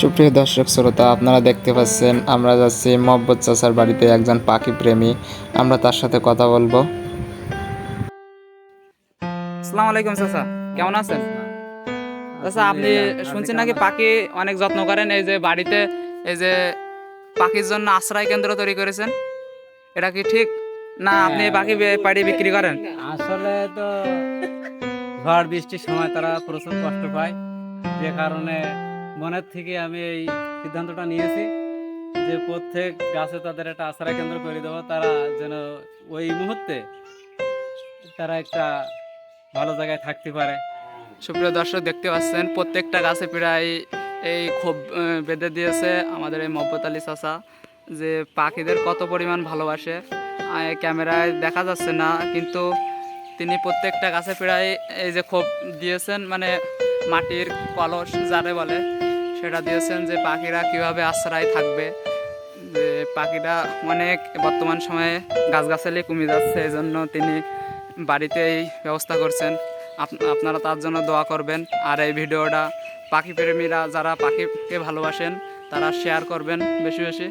সুপ্রিয় দর্শক শ্রোতা আপনারা দেখতে পাচ্ছেন আমরা যাচ্ছি মহব্বত চাচার বাড়িতে একজন পাখি প্রেমী। আমরা তার সাথে কথা বলব। আসসালামু আলাইকুম চাচা কেমন আছেন? চাচা আপনি শুনছেন নাকি পাখি অনেক যত্ন করেন? এই যে বাড়িতে এই যে পাখির জন্য আশ্রয় কেন্দ্র তৈরি করেছেন এটা কি ঠিক? না আপনি পাখি পাড়ি বিক্রি করেন? আসলে তো ঝড় বৃষ্টির সময় তারা প্রচুর কষ্ট পায়। যে কারণে মনের থেকে আমি এই সিদ্ধান্তটা নিয়েছি যে প্রত্যেক গাছে তাদের একটা আশ্রয় কেন্দ্র করে দেবো। তারা যেন ওই মুহূর্তে তারা একটা ভালো জায়গায় থাকতে পারে। সুপ্রিয় দর্শক, দেখতে পাচ্ছেন, প্রত্যেকটা গাছে প্রায় এই ক্ষোভ বেঁধে দিয়েছে আমাদের এই মহব্বত আলী চাচা যে পাখিদের কত পরিমাণ ভালোবাসে। ক্যামেরায় দেখা যাচ্ছে না, কিন্তু তিনি প্রত্যেকটা গাছে প্রায় এই যে ক্ষোভ দিয়েছেন মানে মাটির কলস যারে বলে সেটা দিয়েছেন যে পাখিরা কীভাবে আশ্রয় থাকবে। যে পাখিরা অনেক বর্তমান সময়ে গাছগাছালি কমে যাচ্ছে এই জন্য তিনি বাড়িতে এই ব্যবস্থা করছেন। আপনারা তার জন্য দোয়া করবেন। আর এই ভিডিওটা পাখি প্রেমীরা যারা পাখিকে ভালোবাসেন, তারা শেয়ার করবেন বেশি বেশি।